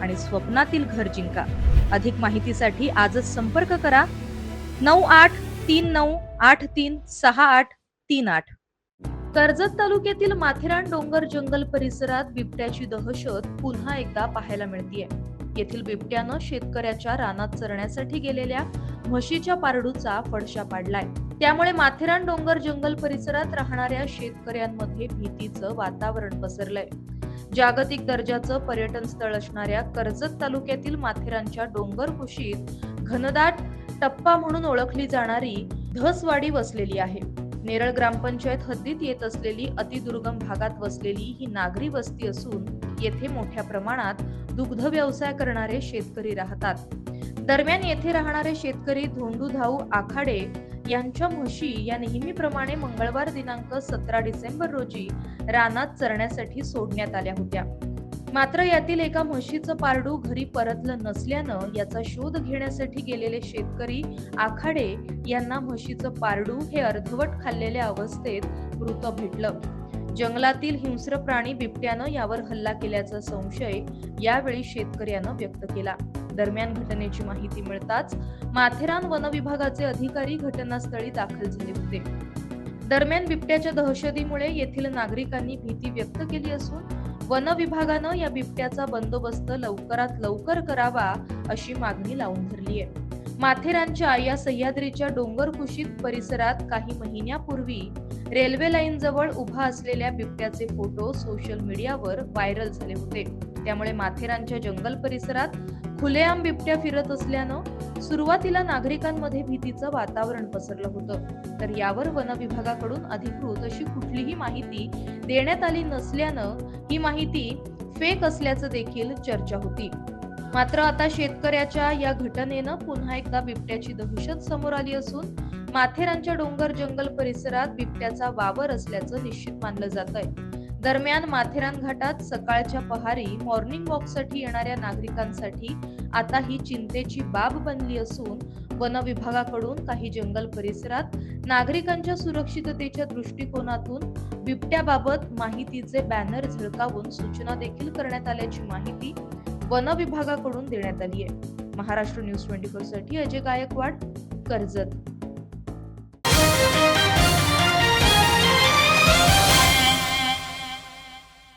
आणि स्वप्नातील घर जिंका. अधिक माहितीसाठी आजच संपर्क करा. नऊ आठ तीन नऊ आठ तीन सहा आठ तीन आठ. कर्जत तालुक्यातील माथेरान डोंगर जंगल परिसरात बिबट्याची दहशत पुन्हा एकदा पाहायला मिळतीये. येथील बिबट्यानं शेतकऱ्याच्या रानात चरण्यासाठी गेलेल्या म्हशीच्या पारडूचा फडशा पाडलाय. त्यामुळे माथेरान डोंगर जंगल परिसरात राहणाऱ्या शेतकऱ्यांमध्ये भीतीचं वातावरण पसरलंय. जागतिक दर्जाचं पर्यटन स्थळ असणाऱ्या कर्जत तालुक्यातील माथेरानच्या डोंगर कुशीत घनदाट टप्पा म्हणून ओळखली जाणारी धसवाडी वसलेली आहे. नेरळ ग्रामपंचायत हद्दीत येत असलेली अतिदुर्गम भागात वसलेली ही नागरी वस्ती असून येथे मोठ्या प्रमाणात दुग्ध व्यवसाय करणारे शेतकरी राहतात. दरम्यान येथे राहणारे शेतकरी धोंडू धाऊ आखाडे यांच्या म्हशी या नेहमीप्रमाणे मंगळवार दिनांक सतरा डिसेंबर रोजी रानात चरण्यासाठी सोडण्यात आल्या होत्या. मात्र यातील एका म्हशीचं पारडू घरी परतलं नसल्यानं याचा शोध घेण्यासाठी गेलेले शेतकरी आखाडे यांना म्हशीचं पारडू हे अर्धवट खाल्लेल्या अवस्थेत मृत भेटलं. जंगलातील हिंस्र प्राणी बिबट्यानं यावर हल्ला केल्याचा संशय यावेळी शेतकऱ्यानं व्यक्त केला. दरम्यान घटनेची माहिती मिळताच माथेरान वनविभागाचे अधिकारी घटनास्थळी दाखल झाले होते. दरम्यान बिबट्याच्या दहशतीमुळे येथील नागरिकांनी भीती व्यक्त केली असून वन विभागानं या बिबट्याचा बंदोबस्त लवकरात लवकर करावा अशी मागणी लावून धरली आहे. माथेरानच्या या सह्याद्रीच्या डोंगरकुशीत परिसरात काही महिन्यापूर्वी रेल्वे लाईन जवळ उभा असलेल्या बिबट्याचे फोटो सोशल मीडियावर व्हायरल झाले होते. त्यामुळे माथेरानच्या जंगल परिसरात खुलेआम बिबट्या फिरत असल्यानं सुरुवातीला नागरिकांमध्ये भीतीचं वातावरण पसरलं होतं. तर यावर वन विभागाकडून अधिकृत अशी कुठलीही माहिती देण्यात आली नसल्यानं ही माहिती फेक असल्याचं देखील चर्चा होती. मात्र आता शेतकऱ्याच्या या घटनेनं पुन्हा एकदा बिबट्याची दहशत समोर आली असून माथेरानच्या डोंगर जंगल परिसरात बिबट्याचा वावर असल्याचं निश्चित मानलं जात आहे दरम्यान माथेरान घाटात सकाळच्या पहारी मॉर्निंग वॉकसाठी येणाऱ्या नागरिकांसाठी आता ही चिंतेची बाब बनली असून वन विभागाकडून काही जंगल परिसरात नागरिकांच्या सुरक्षिततेच्या दृष्टिकोनातून बिबट्याबाबत माहितीचे बॅनर झळकावून सूचना देखील करण्यात आल्याची माहिती वन विभागाकडून देण्यात आली आहे. महाराष्ट्र न्यूज ट्वेंटी फोरसाठी अजय गायकवाड कर्जत.